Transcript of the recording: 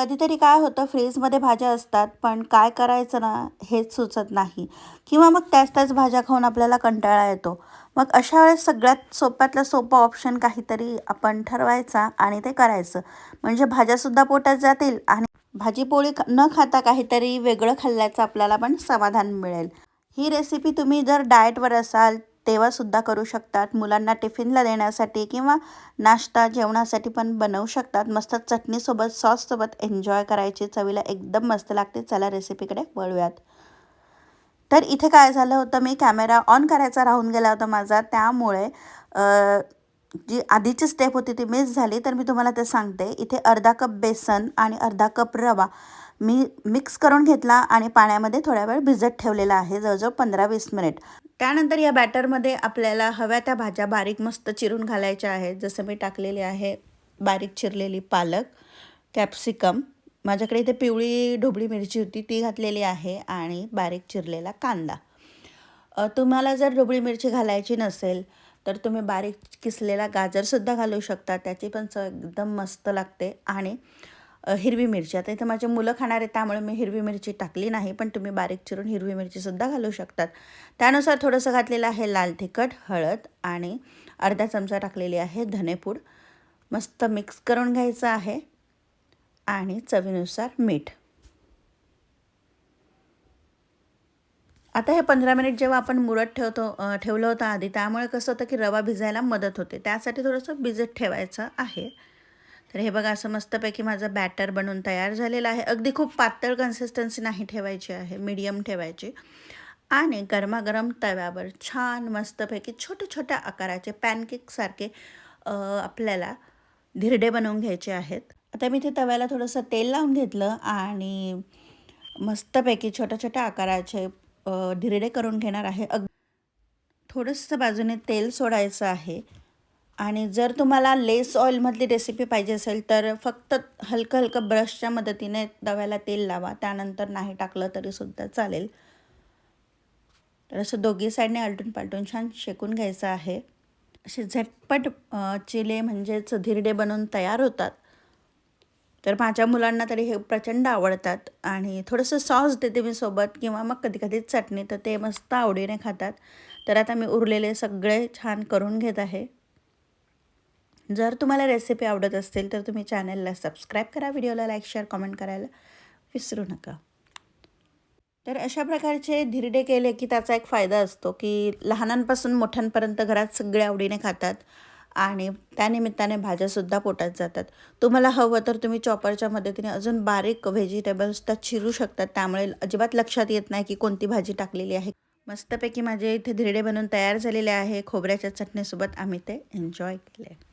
कधीतरी काय होतं फ्रीजमध्ये भाज्या असतात पण काय करायचं ना हेच सुचत नाही. किंवा मग त्याच त्याच भाज्या खाऊन आपल्याला कंटाळा येतो. मग अशा वेळेस सगळ्यात सोप्यातलं सोपं ऑप्शन काहीतरी आपण ठरवायचा आणि ते करायचं. म्हणजे भाज्यासुद्धा पोटात जातील आणि भाजीपोळी न खाता काहीतरी वेगळं खाल्ल्याचं आपल्याला पण समाधान मिळेल. ही रेसिपी तुम्ही जर डाएटवर असाल तेव्हासुद्धा करू शकतात. मुलांना टिफिनला देण्यासाठी किंवा नाश्ता जेवणासाठी पण बनवू शकतात. मस्त चटणीसोबत सॉससोबत एन्जॉय करायची. चवीला एकदम मस्त लागते. चला रेसिपीकडे वळूयात. तर इथे काय झालं होतं मी कॅमेरा ऑन करायचा राहून गेला होता माझा. त्यामुळे जी आधीची स्टेप होती ती मिस झाली. तर मी तुम्हाला ते सांगते. इथे अर्धा कप बेसन आणि अर्धा कप रवा मी मिक्स करून घेतला आणि पाण्यामध्ये थोड्या वेळ भिजत ठेवलेला आहे. जवळजवळ पंधरा वीस मिनिट. त्यानंतर या बॅटरमध्ये आपल्याला हव्या त्या भाज्या बारीक मस्त चिरून घालायच्या आहेत. जसं मी टाकलेली आहे बारीक चिरलेली पालक कॅप्सिकम माझ्याकडे इथे पिवळी ढोबळी मिरची होती ती घातलेली आहे आणि बारीक चिरलेला कांदा. तुम्हाला जर ढोबळी मिरची घालायची नसेल तर तुम्ही बारीक किसलेला गाजरसुद्धा घालू शकता. त्याची पण चव एकदम मस्त लागते. आणि हिरवी मिरची. आता इथं माझे मुलं खाणार आहे त्यामुळे मी हिरवी मिरची टाकली नाही पण तुम्ही बारीक चिरून हिरवी मिरचीसुद्धा घालू शकतात. त्यानुसार थोडंसं घातलेलं आहे लाल तिखट हळद आणि अर्धा चमचा टाकलेली आहे धनेपूड मस्त मिक्स करून घ्यायचं आहे आणि चवीनुसार मीठ. आता हे पंधरा मिनिट जेव्हा आपण मुरत ठेवतो ठेवलं होतं आधी त्यामुळे कसं होतं की रवा भिजायला मदत होते. त्यासाठी थोडंसं भिजत ठेवायचं आहे. तर हे बघा असं मस्तपैकी माझं बॅटर बनून तयार झालेलं आहे. अगदी खूप पातळ कन्सिस्टन्सी नाही ठेवायची आहे मीडियम ठेवायची. आणि गरमागरम तव्यावर छान मस्तपैकी छोट्या छोट्या आकाराचे पॅनकेकसारखे आपल्याला धिरडे बनवून घ्यायचे आहेत. आता मी ते तव्याला थोडंसं तेल लावून घेतलं आणि मस्तपैकी छोट्या छोट्या आकाराचे धिरडे करून घेणार आहे. अग थोडंसं बाजूने तेल सोडायचं आहे. आणि जर तुम्हाला लेस ऑइलमधली रेसिपी पाहिजे असेल तर फक्त हलकं हलकं ब्रशच्या मदतीने तव्याला तेल लावा. त्यानंतर नाही टाकलं तरीसुद्धा चालेल. तर असं दोघी साईडने आलटून पालटून छान शेकून घ्यायचं आहे. असे झटपट चिले म्हणजेच धिरडे बनवून तयार होतात. तर माझ्या मुलांना तरी हे प्रचंड आवडतात आणि थोडंसं सॉस देते मी सोबत किंवा मग कधी कधी चटणी तर ते मस्त आवडीने खातात. तर आता मी उरलेले सगळे छान करून घेत आहे. जर तुम्हाला रेसिपी आवडत असतील तर तुम्ही चॅनलला सबस्क्राईब करा व्हिडिओला लाईक शेअर कमेंट करायला विसरू नका. तर अशा प्रकारचे धिरडे केले की त्याचा एक फायदा असतो की लहानांपासून मोठ्यांपर्यंत घरात सगळे आवडीने खातात आणि त्यानिमित्ताने भाज्यासुद्धा पोटात जातात. तुम्हाला हवं तर तुम्ही चॉपरच्या मदतीने अजून बारीक व्हेजिटेबल्स त्यात चिरू शकतात. त्यामुळे अजिबात लक्षात येत नाही की कोणती भाजी टाकलेली आहे. मस्तपैकी माझे इथे धिरडे बनवून तयार झालेले आहे. खोबऱ्याच्या चटणीसोबत आम्ही ते एन्जॉय केले.